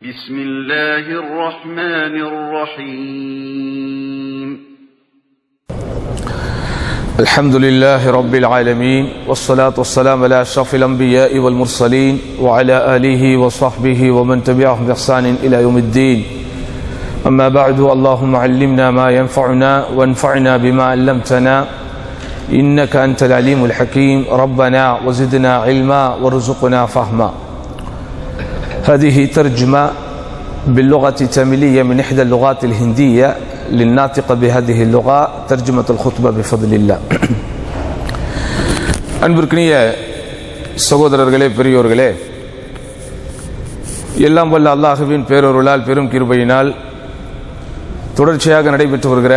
بسم الله الرحمن الرحيم. الحمد لله رب العالمين والصلاة والسلام على أشرف الأنبياء والمرسلين وعلى آله وصحبه ومن تبعهم بإحسان إلى يوم الدين. أما بعد اللهم علمنا ما ينفعنا وانفعنا بما علمتنا إنك أنت العليم الحكيم. ربنا وزدنا علما وارزقنا فهما. هذه ترجمة باللغة التاميلية من إحدى اللغات الهندية للناطق بهذه اللغة ترجمة الخطبة بفضل الله அன்பிற்கினிய சகோதரர்களே பெரியோர்களே எல்லாம் வல்ல அல்லாஹுவின் பேரொருளால் பெரும் கிருபையினால் தொடர்ச்சியாக நடைபெற்று வருகிற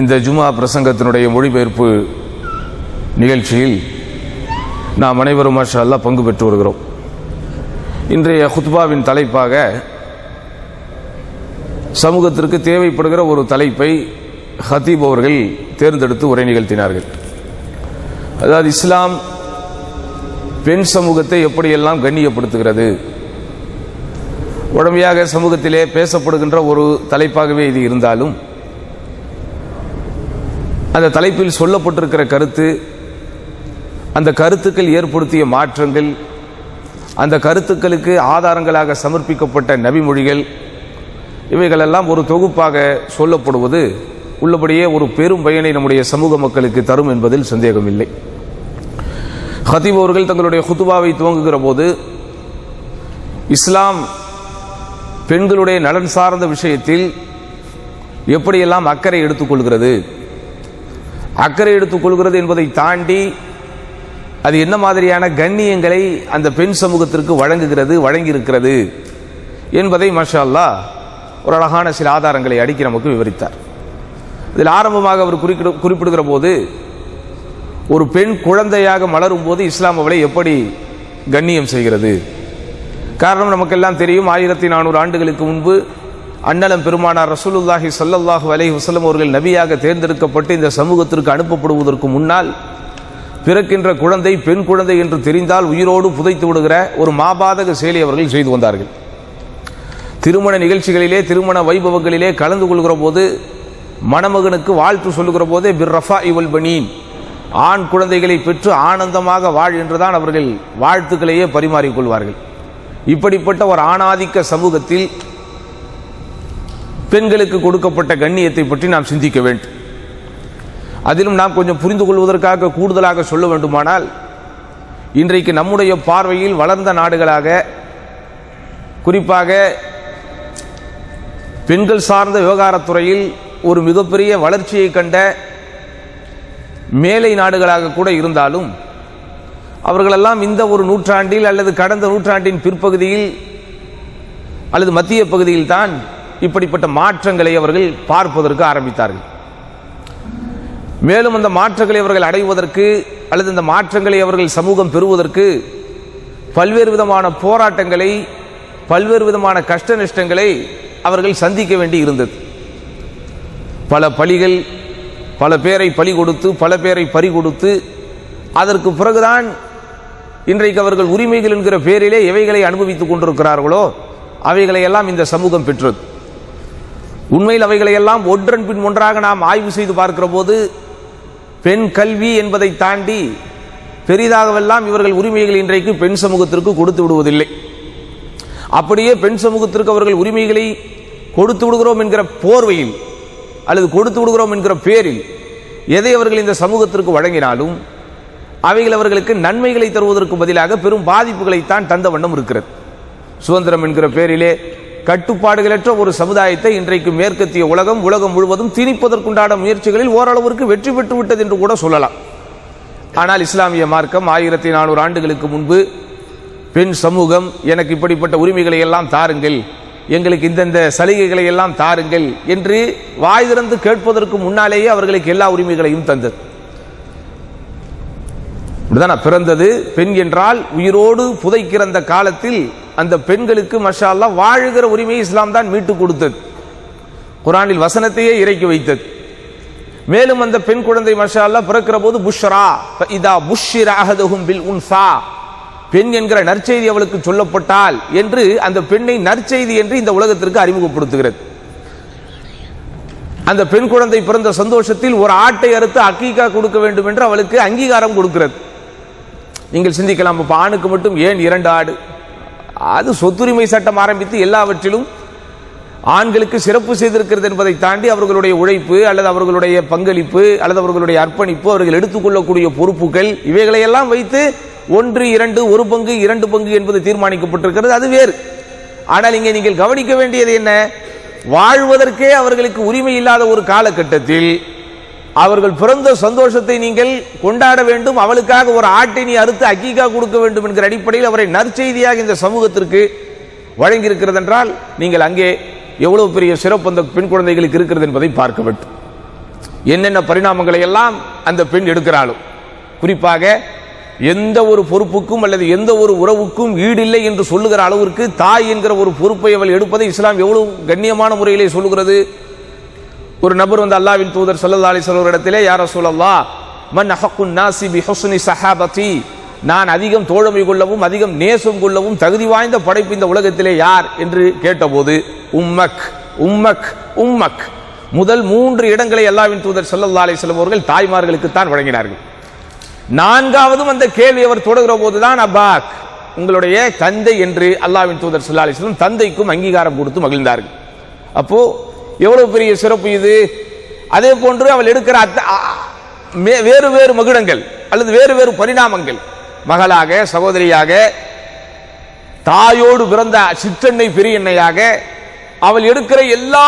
இந்த ஜுமா பிரசங்கத்தினுடைய மொழிபெயர்ப்பு நிகழ்ச்சியில் நாம் அனைவரும் மாஷா அல்லாஹ் பங்கு பெற்று வருகிறோம் இன்றைய ஹுத்பாவின் தலைப்பாக சமூகத்திற்கு தேவைப்படுகிற ஒரு தலைப்பை ஹத்தீப் அவர்கள் தேர்ந்தெடுத்து உரை நிகழ்த்தினார்கள். அதாவது இஸ்லாம் பெண் சமூகத்தை எப்படியெல்லாம் கண்ணியப்படுத்துகிறது? உடமையாக சமூகத்திலே பேசப்படுகின்ற ஒரு தலைப்பாகவே இது இருந்தாலும் அந்த தலைப்பில் சொல்லப்பட்டிருக்கிற கருத்து அந்த கருத்துக்கள் ஏற்படுத்திய மாற்றங்கள் அந்த கருத்துக்களுக்கு ஆதாரங்களாக சமர்ப்பிக்கப்பட்ட நபிமொழிகள் இவைகளெல்லாம் ஒரு தொகுப்பாக சொல்லப்படுவது உள்ளபடியே ஒரு பெரும் பயனை நம்முடைய சமூக மக்களுக்கு தரும் என்பதில் சந்தேகமில்லை. ஹதீப் அவர்கள் தங்களுடைய ஹுத்துபாவை துவங்குகிற போது இஸ்லாம் பெண்களுடைய நலன் சார்ந்த விஷயத்தில் எப்படியெல்லாம் அக்கறை எடுத்துக்கொள்கிறது? அக்கறை எடுத்துக்கொள்கிறது என்பதை தாண்டி அது என்ன மாதிரியான கண்ணியங்களை அந்த பெண் சமூகத்திற்கு வழங்குகிறது வழங்கியிருக்கிறது என்பதை மஷா அல்லா ஒரு அழகான சில ஆதாரங்களை அடிக்க நமக்கு விவரித்தார். இதில் ஆரம்பமாக அவர் குறிப்பிடு குறிப்பிடுகிற போது ஒரு பெண் குழந்தையாக மலரும் போது இஸ்லாம் அவளை எப்படி கண்ணியம் செய்கிறது? காரணம் நமக்கெல்லாம் தெரியும் ஆயிரத்தி நானூறு ஆண்டுகளுக்கு முன்பு அன்னலம் பெருமானார் ரசூலுல்லாஹி சல்லல்லாஹு அலைஹி வசலம் அவர்கள் நபியாக தேர்ந்தெடுக்கப்பட்டு இந்த சமூகத்திற்கு அனுப்பப்படுவதற்கு முன்னால் பிறக்கின்ற குழந்தை பெண் குழந்தை என்று தெரிந்தால் உயிரோடு புதைத்து விடுகிற ஒரு மாபாதக செயலை அவர்கள் செய்து வந்தார்கள். திருமண நிகழ்ச்சிகளிலே திருமண வைபவங்களிலே கலந்து கொள்கிற போது மணமகனுக்கு வாழ்த்து சொல்லுகிற போதே பிர் ரஃபா இவல் பனீன். ஆண் குழந்தைகளை பெற்று ஆனந்தமாக வாழ் என்றுதான் அவர்கள் வாழ்த்துக்களையே பரிமாறிக்கொள்வார்கள் இப்படிப்பட்ட ஒரு ஆணாதிக்க சமூகத்தில் பெண்களுக்கு கொடுக்கப்பட்ட கண்ணியத்தை பற்றி நாம் சிந்திக்க வேண்டும். அதிலும் நாம் கொஞ்சம் புரிந்து கொள்வதற்காக கூடுதலாக சொல்ல வேண்டுமானால் இன்றைக்கு நம்முடைய பார்வையில் வளர்ந்த நாடுகளாக குறிப்பாக பெண்கள் சார்ந்த விவகாரத்துறையில் ஒரு மிகப்பெரிய வளர்ச்சியை கண்ட மேலை நாடுகளாக கூட இருந்தாலும் அவர்களெல்லாம் இந்த ஒரு நூற்றாண்டில் அல்லது கடந்த நூற்றாண்டின் பிற்பகுதியில் அல்லது மத்திய பகுதியில் தான் இப்படிப்பட்ட மாற்றங்களை அவர்கள் பார்ப்பதற்கு ஆரம்பித்தார்கள். மேலும் அந்த மாற்றங்களை அவர்கள் அடைவதற்கு அல்லது இந்த மாற்றங்களை அவர்கள் சமூகம் பெறுவதற்கு பல்வேறு விதமான போராட்டங்களை பல்வேறு விதமான கஷ்ட நஷ்டங்களை அவர்கள் சந்திக்க வேண்டி இருந்தது. பல பலிகள் பல பேரை பலி கொடுத்து பல பேரை பறி கொடுத்து அதற்கு பிறகுதான் இன்றைக்கு அவர்கள் உரிமைகள் என்கிற பேரிலே எவைகளை அனுபவித்துக் கொண்டிருக்கிறார்களோ அவைகளை எல்லாம் இந்த சமூகம் பெற்றது. உண்மையில் அவைகளை எல்லாம் ஒன்றன் பின் ஒன்றாக நாம் ஆய்வு செய்து பார்க்கிற போது பெண் கல்வி என்பதை தாண்டி பெரிதாகவெல்லாம் இவர்கள் உரிமைகள் இன்றைக்கு பெண் சமூகத்திற்கு கொடுத்து விடுவதில்லை. அப்படியே பெண் சமூகத்திற்கு அவர்கள் உரிமைகளை கொடுத்து விடுகிறோம் என்கிற போர்வையில் அல்லது கொடுத்து விடுகிறோம் என்கிற பேரில் எதை அவர்கள் இந்த சமூகத்திற்கு வழங்கினாலும் அவைகள் அவர்களுக்கு நன்மைகளை தருவதற்கு பதிலாக பெரும் பாதிப்புகளைத்தான் தந்த வண்ணம் இருக்கிறது. சுதந்திரம் என்கிற பேரிலே கட்டுப்பாடுகளற்ற ஒரு சமுதாயத்தை இன்றைக்கு மேற்கத்திய உலகம் உலகம் முழுவதும் திணிப்பதற்குண்டான முயற்சிகளில் ஓரளவிற்கு வெற்றி பெற்று விட்டது என்று கூட சொல்லலாம். ஆனால் இஸ்லாமிய மார்க்கம் ஆயிரத்தி நானூறு ஆண்டுகளுக்கு முன்பு பெண் சமூகம் எனக்கு இப்படிப்பட்ட உரிமைகளை எல்லாம் தாருங்கள் எங்களுக்கு இந்தந்த சலுகைகளை எல்லாம் தாருங்கள் என்று வாய் திறந்து கேட்பதற்கு முன்னாலேயே அவர்களுக்கு எல்லா உரிமைகளையும் தந்தது. பிறந்தது பெண் என்றால் உயிரோடு புதைக்கிறந்த காலத்தில் அந்த பெண்களுக்கு மஷா அல்லா வாழுகிற உரிமையை இஸ்லாம் தான் மீட்டு கொடுத்தது. குரானில் வசனத்தையே இறக்கி வைத்தது. மேலும் அந்த பெண் குழந்தை மஷா அல்லா பிறக்கிற போது புஷ்ரா இதா புஷ்ஷிர அஹதுஹும் பில் உன்சா பெண் என்கிற நற்செய்தி அவளுக்கு சொல்லப்பட்டால் என்று அந்த பெண்ணை நற்செய்தி என்று இந்த உலகத்திற்கு அறிமுகப்படுத்துகிறது. அந்த பெண் குழந்தை பிறந்த சந்தோஷத்தில் ஒரு ஆட்டை அறுத்து அக்கீகா கொடுக்க வேண்டும் என்று அவளுக்கு அங்கீகாரம் கொடுக்கிறது. நீங்கள் சிந்திக்கலாம் இப்போ ஆணுக்கு மட்டும் ஏன் இரண்டு ஆடு? அது சொத்துரிமை சட்டம் ஆரம்பித்து எல்லாவற்றிலும் ஆண்களுக்கு சிறப்பு செய்திருக்கிறது என்பதை தாண்டி அவர்களுடைய உழைப்பு அல்லது அவர்களுடைய பங்களிப்பு அல்லது அவர்களுடைய அர்ப்பணிப்பு அவர்கள் எடுத்துக்கொள்ளக்கூடிய பொறுப்புகள் இவைகளையெல்லாம் வைத்து ஒன்று இரண்டு ஒரு பங்கு இரண்டு பங்கு என்பது தீர்மானிக்கப்பட்டிருக்கிறது. அது வேறு. ஆனால் இங்கே நீங்கள் கவனிக்க வேண்டியது என்ன? வாழ்வதற்கே அவர்களுக்கு உரிமை இல்லாத ஒரு காலகட்டத்தில் அவர்கள் பிறந்த சந்தோஷத்தை நீங்கள் கொண்டாட வேண்டும். அவளுக்காக ஒரு ஆட்டை நீ அறுத்து அக்கீகா கொடுக்க வேண்டும் என்கிற அடிப்படையில் அவரை நற்செய்தியாக இந்த சமூகத்திற்கு வழங்கியிருக்கிறது என்றால் நீங்கள் அங்கே எவ்வளவு பெரிய சிறப்பு அந்த பெண் குழந்தைகளுக்கு இருக்கிறது என்பதை பார்க்க வேண்டும். என்னென்ன பரிணாமங்களை எல்லாம் அந்த பெண் எடுக்கிறாளோ. குறிப்பாக எந்த ஒரு பொறுப்புக்கும் அல்லது எந்த ஒரு உறவுக்கும் ஈடில்லை என்று சொல்லுகிற அளவிற்கு தாய் என்கிற ஒரு பொறுப்பை அவள் எடுப்பதை இஸ்லாம் எவ்வளவு கண்ணியமான முறையிலே சொல்லுகிறது. ஒரு நபர் வந்து அல்லாவின் தூதர் சல்லா அலி வஸல்லம் இடத்திலே யார் ரசூலல்லாஹ் மன் அஹக்குன் நாசி பி ஹொசுனி சஹாபத்தி நான் அதிகம் தோழமை கொள்ளவும் அதிகம் நேசம் கொள்ளவும் தகுதி வாய்ந்த படைப்பு இந்த உலகத்திலே யார் என்று கேட்டபோது உம்மக் உம்மக் உம்மக். முதல் மூன்று இடங்களை அல்லாவின் தூதர் ஸல்லல்லாஹு அலி வஸல்லம் தாய்மார்களுக்கு தான் வழங்கினார்கள். நான்காவதும் அந்த கேள்வி அவர் தொடர்கிற போதுதான் அபாக் உங்களுடைய தந்தை என்று அல்லாவின் தூதர் ஸல்லல்லாஹு அலைஹி தந்தைக்கும் அங்கீகாரம் கொடுத்து மகிழ்ந்தார்கள். அப்போ எவ்வளவு பெரிய சிறப்பு இது? அதே போன்று அவள் எடுக்கிற அத்த- மே- வேறு வேறு மகுடங்கள் அல்லது வேறு வேறு பரிணாமங்கள். மகளாக சகோதரியாக தாயோடு பிறந்த சித்தன்னை பெரியன்னையாக அவள் எடுக்கிற எல்லா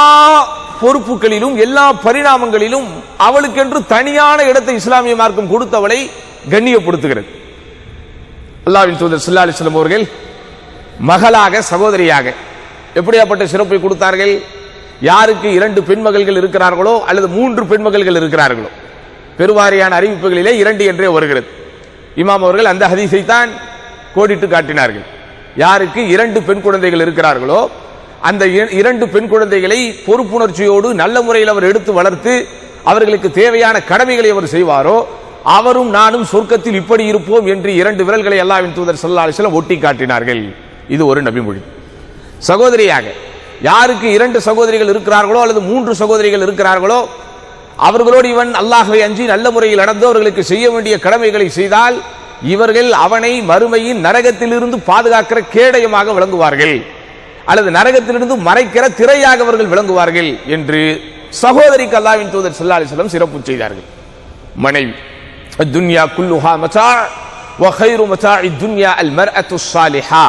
பொறுப்புகளிலும் எல்லா பரிணாமங்களிலும் அவளுக்கென்று தனியான இடத்தை இஸ்லாமிய மார்க்கம் கொடுத்தவளை கண்ணியப்படுத்துகிறது. அல்லாவின் தூதர் ஸல்லல்லாஹு அலிஸ்லம் அவர்கள் மகளாக சகோதரியாக எப்படியாப்பட்ட சிறப்பை கொடுத்தார்கள்? யாருக்கு இரண்டு பெண்மகள்கள் இருக்கிறார்களோ அல்லது மூன்று பெண்மகள்கள் இருக்கிறார்களோ? பெருவாரியான அறிவிப்புகளிலே இரண்டு என்றே வருகிறது. இமாம் அவர்கள் அந்த ஹதீஸை தான் கோடிட்டு காட்டினார்கள். யாருக்கு இரண்டு பெண் குழந்தைகள் இருக்கிறார்களோ அந்த இரண்டு பெண் குழந்தைகளை பொறுப்புணர்ச்சியோடு நல்ல முறையில் அவர் எடுத்து வளர்த்து அவர்களுக்கு தேவையான கடமைகளை அவர் செய்வாரோ அவரும் நானும் சொர்க்கத்தில் இப்படி இருப்போம் என்று இரண்டு விரல்களை அல்லாவின் தூதர் ஸல்லல்லாஹு ஒட்டி காட்டினார்கள். இது ஒரு நபிமொழி. சகோதரியாக யாருக்கு இரண்டு சகோதரிகள் இருக்கிறார்களோ அல்லது மூன்று சகோதரிகள் இருக்கிறார்களோ அவர்களோடு இவன் அல்லாஹை அஞ்சி நல்ல முறையில் நடந்து அவர்களுக்கு செய்ய வேண்டிய கடமைகளை செய்தால் இவர்கள் அவனை மறுமையின் நரகத்திலிருந்து பாதுகாக்கிற கேடயமாக விளங்குவார்கள். அல்லது நரகத்திலிருந்து மறைக்கிற திரையாக அவர்கள் விளங்குவார்கள் என்று சகோதரி கல்லாவின் தூதர் சல்லா அலிஸ்லம் சிறப்பு செய்தார்கள். மனைவி துன்யா குல்லுஹா மச்சா வஹைரு மச்சா இத்துன்யா அல் மர் அத்து சாலிஹா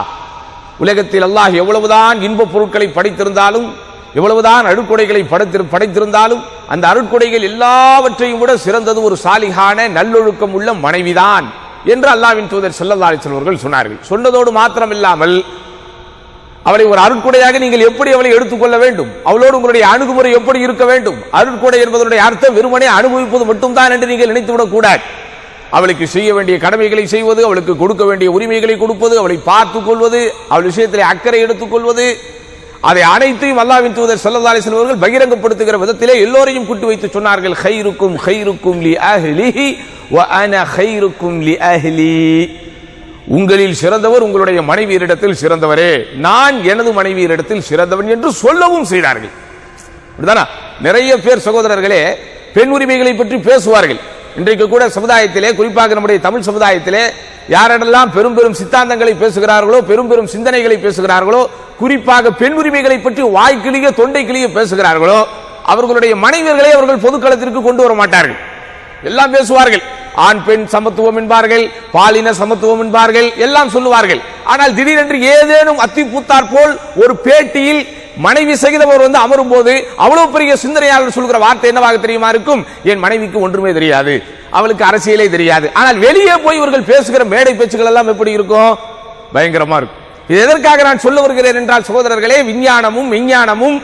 உலகத்தில் அல்லாஹ் எவ்வளவுதான் இன்பப் பொருட்களை படைத்திருந்தாலும் எவ்வளவுதான் அருட்கொடைகளை படைத்திரு படைத்திருந்தாலும் அந்த அருட்கொடைகள் எல்லாவற்றையும் விட சிறந்தது ஒரு சாலிகான நல்லொழுக்கம் உள்ள மனைவிதான் என்று அல்லாவின் தூதர் ஸல்லல்லாஹு செல்வர்கள் சொன்னார்கள். சொன்னதோடு மாத்திரமில்லாமல் அவளை ஒரு அருட்கொடையாக நீங்கள் எப்படி அவளை எடுத்துக்கொள்ள வேண்டும்? அவளோடு உங்களுடைய அணுகுமுறை எப்படி இருக்க வேண்டும்? அருட்கொடை என்பதனுடைய அர்த்தம் வெறுமனே அனுபவிப்பது மட்டும்தான் என்று நீங்கள் நினைத்துவிடக் கூடாது. அவளுக்கு செய்ய வேண்டிய கடமைகளை செய்வது அவளுக்கு கொடுக்க வேண்டிய உரிமைகளை கொடுப்பது அவளை பார்த்துக் கொள்வது அவள் விஷயத்தில் அக்கறை எடுத்துக் கொள்வது. அதை அனைத்தையும் அல்லாவின் தூதர் ஸல்லல்லாஹு அவர்கள் பகிரங்கப்படுத்துகிற விதத்திலே எல்லோரையும் கூட்டி வைத்து சொன்னார்கள் ஹைருக்கும் ஹைருக்கும் லி அஹ்லிஹி வ அன ஹைருக்கும் லி அஹ்லி. உங்களில் சிறந்தவர் உங்களுடைய மனைவியரிடத்தில் சிறந்தவரே. நான் எனது மனைவியரிடத்தில் சிறந்தவன் என்று சொல்லவும் செய்தார்கள். அப்படிதானா நிறைய பேர் சகோதரர்களே பெண் உரிமைகளை பற்றி பேசுவார்கள். இன்றைக்கு கூட சமுதாயத்திலே குறிப்பாக நம்முடைய தமிழ் சமுதாயத்திலே யாரெல்லாம் பெரும் பெரும் சித்தாந்தங்களை பேசுகிறார்களோ பெரும் பெரும் சிந்தனைகளை பேசுகிறார்களோ குறிப்பாக பெண் உரிமைகளை பற்றி வாய்க்கிளிய தொண்டைக்கிளிய பேசுகிறார்களோ அவர்களுடைய மனைவியர்களை அவர்கள் பொதுக்களத்திற்கு கொண்டு வர மாட்டார்கள். எல்லாம் பேசுவார்கள். ஆண் பெண் சமத்துவம் என்பார்கள் பாலின சமத்துவம் என்பார்கள் எல்லாம் சொல்லுவார்கள். ஆனால் திடீரென்று ஏதேனும் அத்தி பூத்தார் போல் ஒரு பேட்டியில் மனைவி சகிதவர் வந்து அமரும் போது அவ்வளவு பெரிய சிந்தனையாளர் சொல்கிற வார்த்தை என்னவாக தெரியுமா இருக்கும்? என் மனைவிக்கு ஒன்றுமே தெரியாது. அவளுக்கு அரசியலே தெரியாது. ஆனால் வெளியே போய் இவர்கள் பேசுகிற மேடை பேச்சுகள் எல்லாம் எப்படி இருக்கும்? பயங்கரமா இருக்கும். இது எதற்காக நான் சொல்ல வருகிறேன் என்றால் சகோதரர்களே விஞ்ஞானமும் விஞ்ஞானமும்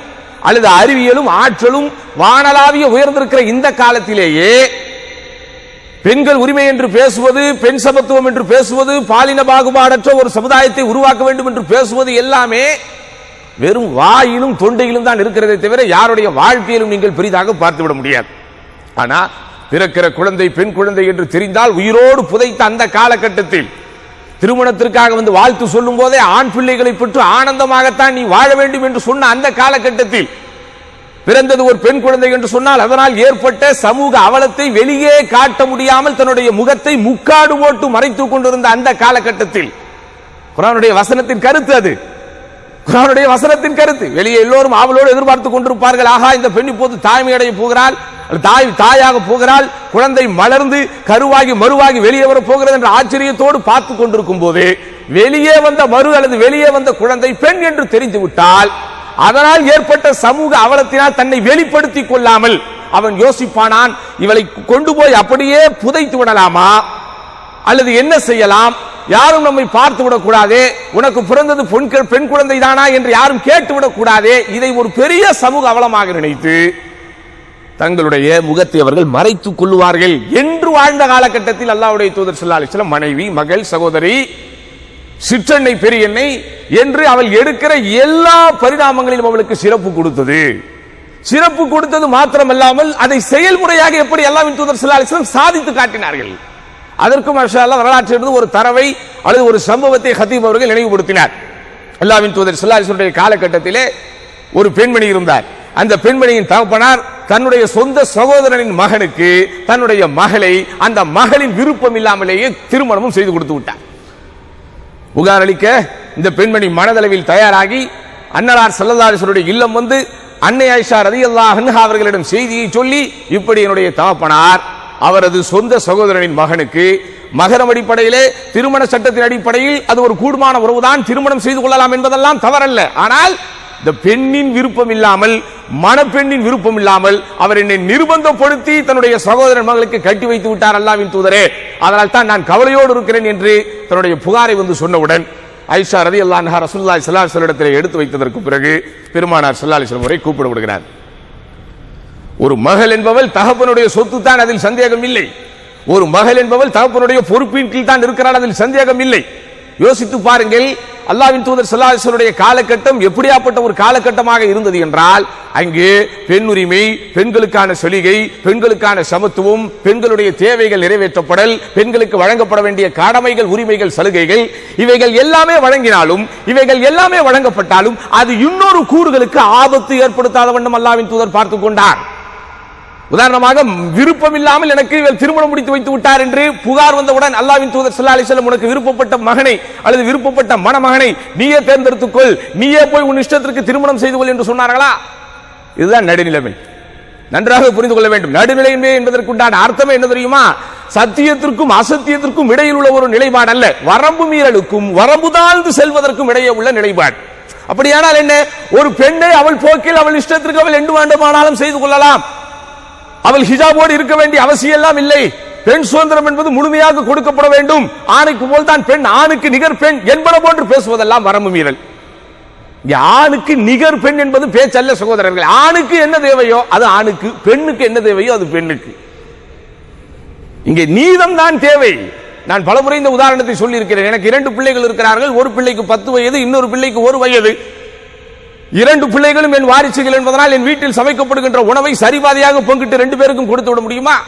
அல்லது அறிவியலும் ஆற்றலும் வானலாவிய உயர்ந்திருக்கிற இந்த காலத்திலேயே பெண்கள் உரிமை என்று பேசுவது பெண் சமத்துவம் என்று பேசுவது பாலின பாகுபாடற்ற ஒரு சமுதாயத்தை உருவாக்க வேண்டும் என்று பேசுவது எல்லாமே வெறும் வாயிலும் தொண்டையிலும் தான் இருக்கிறதே தவிர யாருடைய வாழ்க்கையிலும் நீங்கள் பெரிதாக பார்த்துவிட முடியாது. ஆனா பிறக்கிற குழந்தை பெண் குழந்தை என்று தெரிந்தால் உயிரோடு புதைத்த அந்த காலகட்டத்தில் திருமணத்திற்காக வந்து வாழ்த்து சொல்லும் போதே ஆண் பிள்ளைகளை பெற்று ஆனந்தமாகத்தான் நீ வாழ வேண்டும் என்று சொன்ன அந்த காலகட்டத்தில் பிறந்தது ஒரு பெண் குழந்தை என்று சொன்னால் அதனால் ஏற்பட்ட சமூக அவலத்தை வெளியே காட்ட முடியாமல் தன்னுடைய முகத்தை முக்காடு போட்டு மறைத்துக் கொண்டிருந்த அந்த காலகட்டத்தில் குரானுடைய வசனத்தின் கருத்து அது. குரானுடைய வசனத்தின் கருத்து. வெளியே எல்லோரும் ஆவலோடு எதிர்பார்த்து கொண்டிருப்பார்கள். ஆகா இந்த பெண் இப்போது தாய்மை அடைய போகிறாள் தாய் தாயாக போகிறாள். குழந்தை மலர்ந்து கருவாகி மறுவாகி வெளியே வர போகிறது என்ற ஆச்சரியத்தோடு பார்த்து கொண்டிருக்கும் போது வெளியே வந்த மறு அல்லது வெளியே வந்த குழந்தை பெண் என்று தெரிந்து விட்டால் அதனால் ஏற்பட்ட சமூக அவலத்தினால் தன்னை வெளிப்படுத்திக் கொள்ளாமல் அவன் யோசிப்பானான் இவளை கொண்டு போய் அப்படியே புதைத்து விடலாமா? அல்லது என்ன செய்யலாம்? யாரும் நம்மை பார்த்து விடக்கூடாது. உனக்கு பிறந்தது பெண்கள் பெண் குழந்தை தானா என்று யாரும் கேட்டு விடக்கூடாது. இதை ஒரு பெரிய சமூக அவலமாக நினைத்து தங்களுடைய முகத்தை அவர்கள் மறைத்துக் கொள்வார்கள் என்று வாழ்ந்த காலகட்டத்தில் அல்லாவுடைய தூதர் ஸல்லல்லாஹு அலைஹி மனைவி மகள் சகோதரி சிற்றெண்ணை பெரியெண்ணை என்று அவள் எடுக்கிற எல்லா பரிணாமங்களிலும் அவளுக்கு சிறப்பு கொடுத்தது. சிறப்பு கொடுத்தது மாத்திரமல்லாமல் அதை செயல்முறையாக எப்படி அல்லாஹ்வின் தூதர் ஸல்லல்லாஹு அலைஹி சாதித்து காட்டினார்கள்? அதற்கும் மாஷா வரலாற்றிலிருந்து ஒரு தரவை அல்லது ஒரு சம்பவத்தை ஹத்தீப் அவர்கள் நினைவுபடுத்தினார். அல்லாவின் தூதர் ஸல்லல்லாஹு காலகட்டத்திலே ஒரு பெண்மணி இருந்தார். அந்த பெண்மணியின் தகப்பனார் தன்னுடைய சொந்த சகோதரனின் மகனுக்கு தன்னுடைய மகளை அந்த மகளின் விருப்பம் இல்லாமலேயே திருமணமும் செய்து கொடுத்து விட்டார். புகார் அளிக்க இந்த பெண்மணி மனதளவில் தயாராகி அன்னலார் சல்லல்லாஹுடைய இல்லம் வந்து அன்னை ஆயிஷா ரதியல்லாஹு அன்ஹா அவர்களிடம் செய்தியை சொல்லி இப்படி என்னுடைய தகப்பனார் அவரது சொந்த சகோதரனின் மகனுக்கு மகரம் அடிப்படையிலே திருமண சட்டத்தின் அடிப்படையில் அது ஒரு கூடுமான உறவுதான். திருமணம் செய்து கொள்ளலாம் என்பதெல்லாம் தவறல்ல. ஆனால் இந்த பெண்ணின் விருப்பம் இல்லாமல் மணப்பெண்ணின் விருப்பம் இல்லாமல் அவர் என்னை நிர்பந்தப்படுத்தி தன்னுடைய சகோதரன் மகளுக்கு கட்டி வைத்து விட்டார் அல்லாவின் தூதரே. அதனால் தான் நான் கவலையோடு இருக்கிறேன் என்று தன்னுடைய புகாரை வந்து சொன்னவுடன் ஐஷா ரதி அல்லா ரசூல்லாய் சல்லா இடத்திலே எடுத்து வைத்ததற்கு பிறகு பெருமானார் சல்லா அலிஸ்லம் கூப்பிட கூப்பிடப்படுகிறார் ஒரு மகள் என்பவள் தகப்பனுடைய சொத்து தான் அதில் சந்தேகம் இல்லை ஒரு மகள் என்பவள் தகப்பனுடைய பொறுப்பின் கீழ் தான் இருக்கிறாள் அதில் சந்தேகம் இல்லை யோசித்து பாருங்கள் அல்லாவின் தூதர் சல்லாஹனுடைய காலகட்டம் எப்படியாப்பட்ட ஒரு காலகட்டமாக இருந்தது என்றால் அங்கே பெண் உரிமை பெண்களுக்கான சலுகை பெண்களுக்கான சமத்துவம் பெண்களுடைய தேவைகள் நிறைவேற்றப்படல் பெண்களுக்கு வழங்கப்பட வேண்டிய கடமைகள் உரிமைகள் சலுகைகள் இவைகள் எல்லாமே வழங்கினாலும் இவைகள் எல்லாமே வழங்கப்பட்டாலும் அது இன்னொரு கூறுகளுக்கு ஆபத்து ஏற்படுத்தாத வண்ணம் அல்லாவின் தூதர் பார்த்துக் கொண்டார். உதாரணமாக விருப்பம் இல்லாமல் எனக்கு இவர் திருமணம் முடித்து வைத்து விட்டார் என்று புகார் வந்தவுடன் அல்லாவின் தூதர் சல்லா அலி செல்லம் உனக்கு விருப்பப்பட்ட மகனை அல்லது விருப்பப்பட்ட மணமகனை நீயே தேர்ந்தெடுத்துக்கொள். நீயே போய் உன் இஷ்டத்திற்கு திருமணம் செய்து கொள் என்று சொன்னார்களா? இதுதான் நடுநிலைமை. நன்றாக புரிந்து கொள்ள வேண்டும். நடுநிலைமை என்பதற்குண்டான அர்த்தமே என்ன தெரியுமா? சத்தியத்திற்கும் அசத்தியத்திற்கும் இடையில் உள்ள ஒரு நிலைப்பாடு அல்ல. வரம்பு மீறலுக்கும் வரம்பு தாழ்ந்து செல்வதற்கும் இடையே உள்ள நிலைப்பாடு. அப்படியானால் என்ன? ஒரு பெண்ணை அவள் போக்கில் அவள் இஷ்டத்திற்கு அவள் எண்டு வேண்டுமானாலும் செய்து கொள்ளலாம். அவள் ஹிஜாபோடு இருக்க வேண்டிய அவசியம் எல்லாம் இல்லை. பெண் சுதந்திரம் என்பது முழுமையாக கொடுக்கப்பட வேண்டும். ஆணுக்கு போல் தான் பெண் ஆணுக்கு நிகர் பெண் என்பன போன்று பேசுவதெல்லாம் வரம்பு மீறல். ஆணுக்கு நிகர் பெண் என்பது பேச்சல்ல சகோதரர்கள். ஆணுக்கு என்ன தேவையோ அது ஆணுக்கு. பெண்ணுக்கு என்ன தேவையோ அது பெண்ணுக்கு. இங்கே நீதம் தான் தேவை. நான் பலமுறை இந்த உதாரணத்தை சொல்லி இருக்கிறேன் எனக்கு இரண்டு பிள்ளைகள் இருக்கிறார்கள். ஒரு பிள்ளைக்கு பத்து வயது இன்னொரு பிள்ளைக்கு ஒரு வயது. இரண்டு பிள்ளைகளும் என் வாரிசுகள் என்பதனால் என் வீட்டில் சமைக்கப்படுகின்ற உணவை சரிபாதையாக பங்கிட்டு ரெண்டு பேருக்கும் கொடுத்து விட முடியுமா?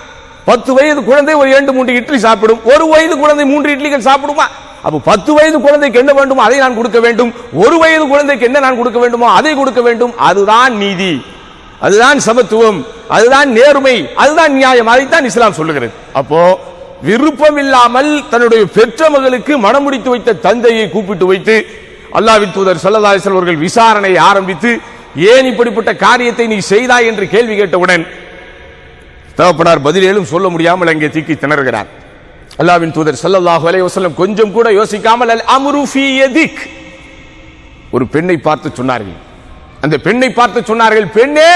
பத்து வயது குழந்தை ஒரு இரண்டு மூன்று இட்லி சாப்பிடும். ஒரு வயது குழந்தை மூன்று இட்லிகள் சாப்பிடுமா? அப்ப பத்து வயது குழந்தைக்கு என்ன வேண்டுமோ அதை நான் கொடுக்க வேண்டும். ஒரு வயது குழந்தைக்கு என்ன நான் கொடுக்க வேண்டுமோ அதை கொடுக்க வேண்டும். அதுதான் நீதி. அதுதான் சமத்துவம். அதுதான் நேர்மை. அதுதான் நியாயம். அதைத்தான் இஸ்லாம் சொல்லுகிறது. அப்போ விருப்பம் இல்லாமல் தன்னுடைய பெற்ற மகளுக்கு மனம் முடித்து வைத்த தந்தையை கூப்பிட்டு வைத்து அல்லாவின் தூதர் சல்லதாசன் அவர்கள் விசாரணையை ஆரம்பித்து ஏன் இப்படிப்பட்ட காரியத்தை நீ செய்தாய்? என்று கேள்வி கேட்டவுடன் தகப்பனார் பதிலேலும் சொல்ல முடியாமல் அங்கே தீக்கி திணறுகிறார். அல்லாவின் தூதர் ஸல்லல்லாஹு அலைஹி வசலம் கொஞ்சம் கூட யோசிக்காமல் அல் ஒரு பெண்ணை பார்த்து சொன்னார்கள். அந்த பெண்ணை பார்த்து சொன்னார்கள் பெண்ணே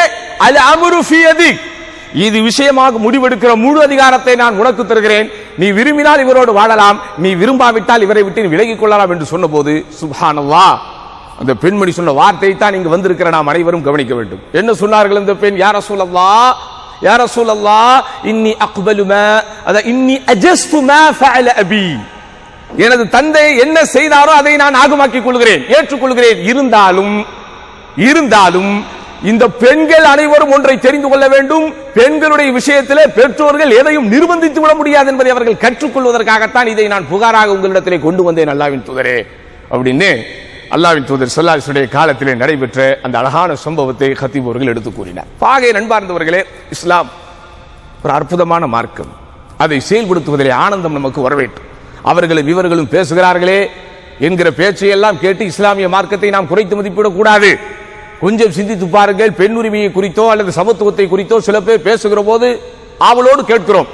அல் அமுருஃபி அதிக் இது விஷயமாக முடிவெடுக்கிற முழு அதிகாரத்தை நான் உனக்கு தருகிறேன். நீ விரும்பினால் இவரோடு வாழலாம். நீ விரும்பாவிட்டால் இவரை விட்டு விலகிக் கொள்ளலாம் என்று சொன்னபோது சுபானல்லா அந்த பெண்மணி சொன்ன வார்த்தை தான் இங்கு வந்திருக்கிற நாம் அனைவரும் கவனிக்க வேண்டும். என்ன சொன்னார்கள் இந்த பெண்? யார சொல்லல்லா யார சொல்லல்லா இன்னி அக்பலும அத இன்னி அஜஸ்து ஃபஅல அபி. எனது தந்தை என்ன செய்தாரோ அதை நான் ஆகமாக்கிக் கொள்கிறேன் ஏற்றுக்கொள்கிறேன். இருந்தாலும் இருந்தாலும் இந்த பெண்கள் அனைவரும் ஒன்றை தெரிந்து கொள்ள வேண்டும். பெண்களுடைய விஷயத்தில் பெற்றோர்கள் எதையும் நிர்பந்தித்து விட முடியாது என்பதை அவர்கள் கற்றுக்கொள்வதற்காகத்தான் இதை நான் புகாராக உங்களிடத்திலே கொண்டு வந்தேன் அல்லாவின் தூதரே. அப்படின்னு அல்லாவின் தூதர் சொல்லாசுடைய காலத்திலே நடைபெற்ற அந்த அழகான சம்பவத்தை ஹத்தீப் அவர்கள் எடுத்து கூறினார். பாகை நண்பார்ந்தவர்களே இஸ்லாம் ஒரு அற்புதமான மார்க்கம். அதை செயல்படுத்துவதிலே ஆனந்தம் நமக்கு வரவேண்டும் அவர்களும் இவர்களும் பேசுகிறார்களே என்கிற பேச்சையெல்லாம் கேட்டு இஸ்லாமிய மார்க்கத்தை நாம் குறைத்து மதிப்பிடக்கூடாது கொஞ்சம் சிந்தித்து பாருங்கள். பெண் உரிமையை குறித்தோ அல்லது சமத்துவத்தை குறித்தோ சில பேர் பேசுகிற போது ஆவலோடு கேட்கிறோம்.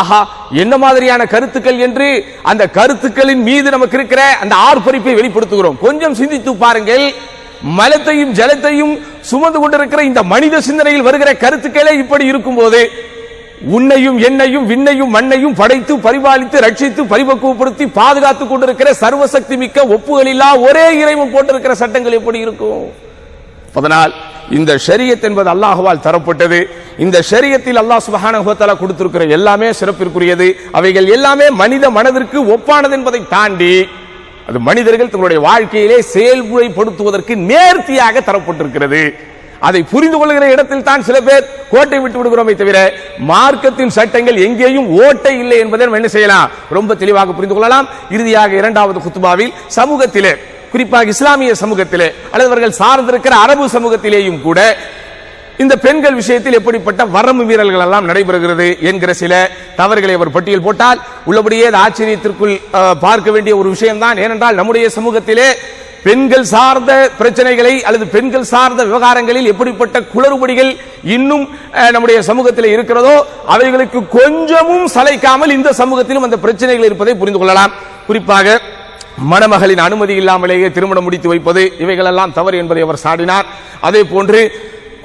ஆஹா என்ன மாதிரியான கருத்துக்கள் என்று அந்த கருத்துக்களின் மீது நமக்கு இருக்கிற அந்த ஆர்ப்பரிப்பை வெளிப்படுத்துகிறோம். கொஞ்சம் சிந்தித்து பாருங்கள். மலத்தையும் ஜலத்தையும் சுமந்து கொண்டிருக்கிற இந்த மனித சிந்தனையில் வருகிற கருத்துக்களே இப்படி இருக்கும் போது உன்னையும் என்னையும் விண்ணையும் மண்ணையும் படைத்து பரிபாலித்து ரட்சித்து பரிபக்குவப்படுத்தி பாதுகாத்துக் கொண்டிருக்கிற சர்வசக்தி மிக்க ஒப்புகள் இல்லா ஒரே இறைவன் போட்டிருக்கிற சட்டங்கள் எப்படி இருக்கும்? அதனால் இந்த ஷரியத் என்பது அல்லாஹுவால் தரப்பட்டது. இந்த ஷரியத்தில் அல்லாஹ் சுபஹானகுவத்தால கொடுத்திருக்கிற எல்லாமே சிறப்பிற்குரியது. அவைகள் எல்லாமே மனித மனதிற்கு ஒப்பானது என்பதை தாண்டி அது மனிதர்கள் தங்களுடைய வாழ்க்கையிலே செயல்முறைப்படுத்துவதற்கு நேர்த்தியாக தரப்பட்டிருக்கிறது. அதை புரிந்து கொள்கிற இடத்தில் தான் சில பேர் கோட்டை விட்டு விடுகிறோமே தவிர மார்க்கத்தின் சட்டங்கள் எங்கேயும் ஓட்டை இல்லை என்பதை நம்ம என்ன செய்யலாம்? ரொம்ப தெளிவாக புரிந்து கொள்ளலாம். இறுதியாக இரண்டாவது குத்துபாவில் சமூகத்திலே குறிப்பாக இஸ்லாமிய சமூகத்திலே அல்லது அவர்கள் சார்ந்திருக்கிற அரபு சமூகத்திலேயும் கூட இந்த பெண்கள் விஷயத்தில் எப்படிப்பட்ட வரம்பு மீறல்கள் எல்லாம் நடைபெறுகிறது என்கிற சில தவறுகளை அவர் பட்டியல் போட்டால் உள்ளபடியே அது ஆச்சரியத்திற்குள் பார்க்க வேண்டிய ஒரு விஷயம்தான். ஏனென்றால் நம்முடைய சமூகத்திலே பெண்கள் சார்ந்த பிரச்சனைகளை அல்லது பெண்கள் சார்ந்த விவகாரங்களில் எப்படிப்பட்ட குளறுபடிகள் இன்னும் நம்முடைய சமூகத்தில் இருக்கிறதோ அவைகளுக்கு கொஞ்சமும் சளைக்காமல் இந்த சமூகத்திலும் அந்த பிரச்சனைகள் இருப்பதை புரிந்து கொள்ளலாம். குறிப்பாக மணமகளின் அனுமதி இல்லாமலேயே திருமணம் முடித்து வைப்பது இவைகளெல்லாம் தவறு என்பதை அவர் சாடினார். அதே போன்று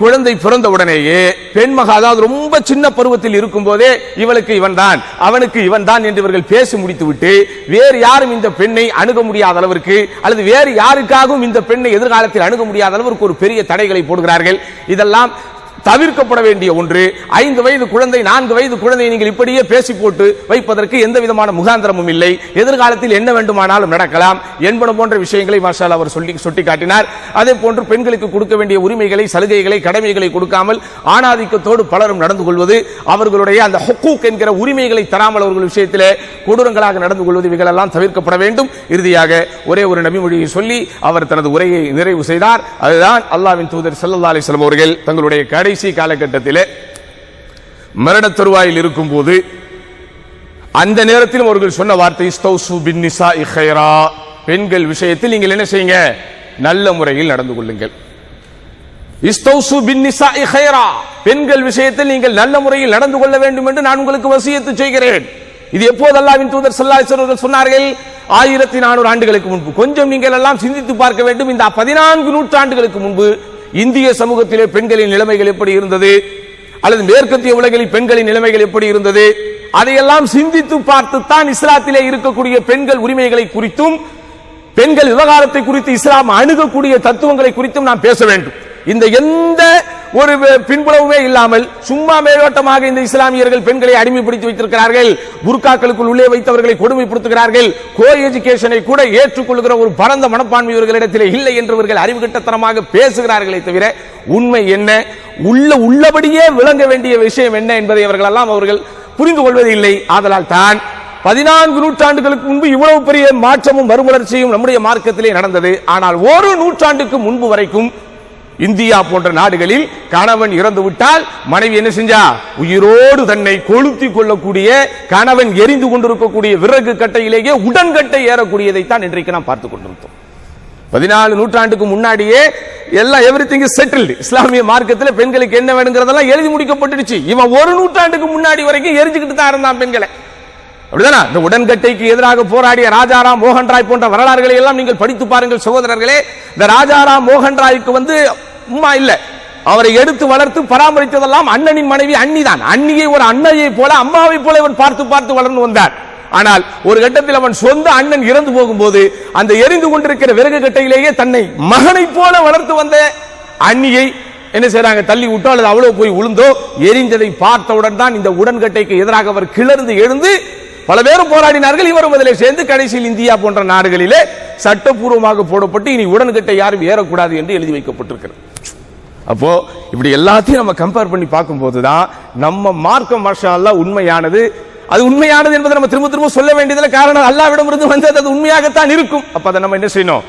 குழந்தை பிறந்த உடனேயே பெண்மக அதாவது ரொம்ப சின்ன பருவத்தில் இருக்கும் போதே இவளுக்கு இவன் தான் அவனுக்கு இவன் தான் என்று இவர்கள் பேசி முடித்துவிட்டு வேறு யாரும் இந்த பெண்ணை அணுக முடியாத அளவிற்கு அல்லது வேறு யாருக்காகவும் இந்த பெண்ணை எதிர்காலத்தில் அணுக முடியாத அளவிற்கு ஒரு பெரிய தடைகளை போடுகிறார்கள். இதெல்லாம் தவிர்க்கப்பட வேண்டிய ஒன்று. ஐந்து வயது குழந்தை நான்கு வயது குழந்தை நீங்கள் இப்படியே பேசி போட்டு வைப்பதற்கு எந்த விதமான முகாந்திரமும் இல்லை. எதிர்காலத்தில் என்ன வேண்டுமானாலும் நடக்கலாம். என்பன போன்ற விஷயங்களை மாஷால் அவர் சொல்லி சுட்டிக்காட்டினார். அதே போன்று பெண்களுக்கு கொடுக்க வேண்டிய உரிமைகளை சலுகைகளை கடமைகளை கொடுக்காமல் ஆணாதிக்கத்தோடு பலரும் நடந்து கொள்வது அவர்களுடைய அந்த ஹொக்கூக் என்கிற உரிமைகளை தராமல் அவர்கள் விஷயத்திலே கொடூரங்களாக நடந்து கொள்வது இவைகளெல்லாம் தவிர்க்கப்பட வேண்டும். இறுதியாக ஒரே ஒரு நபிமொழியை சொல்லி அவர் தனது உரையை நிறைவு செய்தார். அதுதான் அல்லாவின் தூதர் செல்லல்லா அலிஸ்லம் அவர்கள் தங்களுடைய கடைசி காலகட்டத்திலே மரண தருவாயில் இருக்கும்போது அந்த நேரத்திலும் அவர்கள் சொன்ன வார்த்தை இஸ்தௌசு பின் நிசா இஹைரா பெண்கள் விஷயத்தில் நீங்கள் என்ன செய்யுங்க? நல்ல முறையில் நடந்து கொள்ளுங்கள். இஸ்தௌசு பின் நிசா இஹைரா பெண்கள் விஷயத்தில் நீங்கள் நல்ல முறையில் நடந்து கொள்ள வேண்டும் என்று நான் உங்களுக்கு வசியத்து செய்கிறேன். இது எப்போது அல்லாவின் தூதர் ஸல்லல்லாஹு சொன்னார்கள்? ஆயிரத்தி நானூறு ஆண்டுகளுக்கு முன்பு. கொஞ்சம் நீங்கள் எல்லாம் சிந்தித்து பார்க்க வேண்டும். இந்த பதினான்கு நூற்றாண்டுகளுக்கு முன்பு இந்திய சமூகத்திலே பெண்களின் நிலைமைகள் எப்படி இருந்தது? அல்லது மேற்கத்திய உலகில் பெண்களின் நிலைமைகள் எப்படி இருந்தது? அதையெல்லாம் சிந்தித்து பார்த்துத்தான் இஸ்லாத்திலே இருக்கக்கூடிய பெண்கள் உரிமைகளை குறித்தும் பெண்கள் விவகாரத்தை குறித்து இஸ்லாம் அணுகக்கூடிய தத்துவங்களை குறித்தும் நாம் பேச வேண்டும். இந்த எந்த ஒரு பின்புலவுமே இல்லாமல் சும்மா மேலோட்டமாக இந்த இஸ்லாமியர்கள் பெண்களை அடிமைப்படுத்தி வைத்திருக்கிறார்கள் புர்காக்களுக்குள் உள்ளே வைத்தவர்களை கொடுமைப்படுத்துகிறார்கள் கோ எஜுகேஷனை கூட ஏற்றுக்கொள்கிற ஒரு பரந்த மனப்பான்மை இவர்களிடத்திலே இல்லை என்றவர்கள் அறிவுகட்டத்தனமாக பேசுகிறார்களே தவிர உண்மை என்ன? உள்ள உள்ளபடியே விளங்க வேண்டிய விஷயம் என்ன என்பதை அவர்கள் எல்லாம் அவர்கள் புரிந்து கொள்வதில்லை. ஆதலால் தான் பதினான்கு நூற்றாண்டுகளுக்கு முன்பு இவ்வளவு பெரிய மாற்றமும் மறுமலர்ச்சியும் நம்முடைய மார்க்கத்திலே நடந்தது. ஆனால் ஒரு நூற்றாண்டுக்கு முன்பு வரைக்கும் இந்தியா போன்ற நாடுகளில் கணவன் இறந்து விட்டால் மனைவி என்ன செஞ்சா? உயிரோடு தன்னை கொளுத்தி கொள்ளக்கூடிய கணவன் எரிந்து கொண்டிருக்கக்கூடிய விறகு கட்டையிலேயே உடன்கட்டை ஏறக்கூடியதைத்தான் இன்றைக்கு நாம் பார்த்துக் கொண்டிருந்தோம். பதினாலு நூற்றாண்டுக்கு முன்னாடியே எல்லாம் எவ்ரி திங் செட்டில்டு இஸ்லாமிய மார்க்கத்தில் பெண்களுக்கு என்ன வேணுங்கிறதெல்லாம் எழுதி முடிக்கப்பட்டுடுச்சு. இவன் ஒரு நூற்றாண்டுக்கு முன்னாடி வரைக்கும் எரிஞ்சுக்கிட்டு தான் இருந்தான் பெண்களை. அப்படிதானா? இந்த உடன்கட்டைக்கு எதிராக போராடிய ராஜாராம் மோகன் ராய் போன்ற வரலாறுகளை எல்லாம் நீங்கள் படித்து பாருங்கள் சகோதரர்களே. இந்த ராஜாராம் மோகன் ராய்க்கு வந்து உம்மா இல்ல. அவரை எடுத்து வளர்த்து பராமரித்ததெல்லாம் அண்ணனின் மனைவி அண்ணிதான். அண்ணியை ஒரு அண்ணையை போல அம்மாவை போல இவன் பார்த்து பார்த்து வளர்ந்து வந்தார். ஆனால் ஒரு கட்டத்தில் அவன் சொந்த அண்ணன் இறந்து போகும்போது அந்த எரிந்து கொண்டிருக்கிற விறகு கட்டையிலேயே தன்னை மகனை போல வளர்த்து வந்த அண்ணியை என்ன செய்யறாங்க தள்ளி விட்டோ அல்லது அவ்வளவு போய் உளுந்தோ எரிந்ததை பார்த்தவுடன் தான் இந்த உடன்கட்டைக்கு எதிராக அவர் கிளர்ந்து எழுந்து பல பேரும் போராடினார்கள். இவரும் அதில் சேர்ந்து கடைசியில் இந்தியா போன்ற நாடுகளிலே சட்டப்பூர்வமாக போடப்பட்டு இனி உடன்கிட்ட யாரும் ஏறக்கூடாது என்று எழுதி வைக்கப்பட்டிருக்கிறது. அப்போ இப்படி எல்லாத்தையும் நம்ம கம்பேர் பண்ணி பார்க்கும்போது தான் நம்ம மார்க்கம் மாஷா உண்மையானது. அது உண்மையானது என்பதை நம்ம திரும்ப திரும்ப சொல்ல வேண்டியதுல காரணம் அல்லாவிடம் இருந்து வந்தது அது உண்மையாகத்தான் இருக்கும். அப்ப அதை நம்ம என்ன செய்யணும்?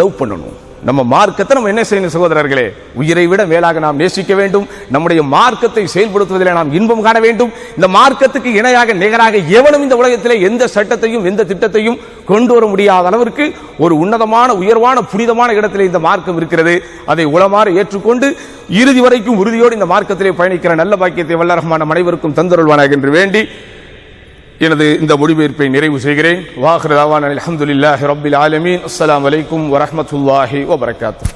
லவ் பண்ணணும். நம்ம மார்க்கத்தை நம்ம என்ன செய்யணும் சகோதரர்களே? உயிரை விட மேலாக நாம் நேசிக்க வேண்டும். நம்முடைய மார்க்கத்தை செயல்படுத்துவதில் நாம் இன்பம் காண வேண்டும். இந்த மார்க்கத்துக்கு இணையாக நிகராக எவனும் இந்த உலகத்திலே எந்த சட்டத்தையும் எந்த திட்டத்தையும் கொண்டு வர முடியாத அளவிற்கு ஒரு உன்னதமான உயர்வான புனிதமான இடத்திலே இந்த மார்க்கம் இருக்கிறது. அதை உளமாறு ஏற்றுக்கொண்டு இறுதி வரைக்கும் உறுதியோடு இந்த மார்க்கத்திலே பயணிக்கிற நல்ல பாக்கியத்தை வல்லரகமான அனைவருக்கும் தந்தருள்வானாக என்று வேண்டி எனது இந்த மொழிபெயர்ப்பை நிறைவு செய்கிறேன் வாஹ்ரதாவான் அலமதுல்லாஹி ரபில் ஆலமீன் அஸ்ஸலாமு அலைக்கும் வரஹ்மத்துல்லாஹி வபரகாத்துஹு